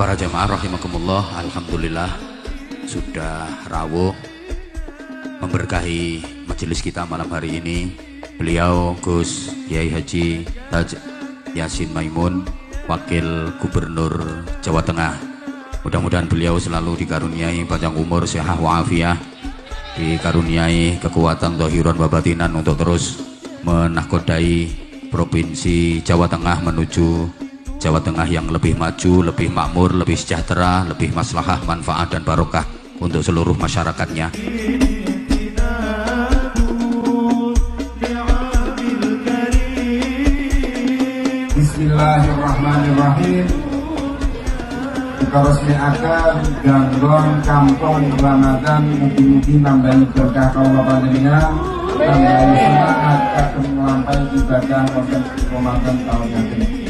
Para jamaah rahimakumullah, alhamdulillah sudah rawuh memberkahi majelis kita malam hari ini. Beliau Gus Kiai Haji Haj Yasin Maimun, Wakil Gubernur Jawa Tengah. Mudah-mudahan beliau selalu dikaruniai panjang umur, sehat wa'afiyah, dikaruniai kekuatan zahiran wa batinan untuk terus menahkodai provinsi Jawa Tengah menuju Jawa Tengah yang lebih maju, lebih makmur, lebih sejahtera, lebih maslahah, manfaat dan barokah untuk seluruh masyarakatnya. Bismillahirrahmanirrahim. Kita resmiakan ganggon kampung Ramadan. Mugi-mugi nambahi berkah kaulah panjenengan Nambahi semangat Kagem melampai ibadah Wonten Ramadan tahun ini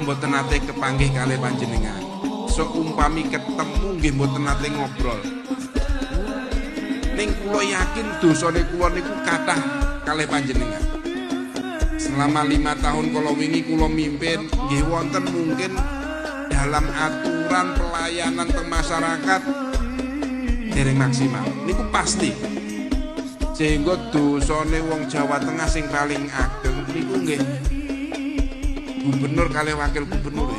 Mboten nate kepanggih kali panjenengan. Seumpami ketemu nggih mboten nate ngobrol. Ning kula yakin dosane kula niku kathah kalih panjenengan. Selama lima tahun kula wingi kula mimpin nggih wonten mungkin dalam aturan pelayanan ke masyarakat dereng maksimal. Niku pasti. Sehingga dosane wong Jawa Tengah sing paling ageng niku nggih gubernur kali wakil gubernur.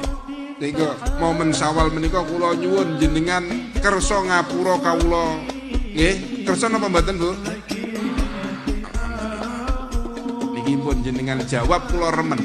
Sehingga momen sawal menika kula nyuwun jenengan kersa ngapura kawula. Nggih, kersa napa mboten, Bu? Niki pun jenengan jawab kula remen.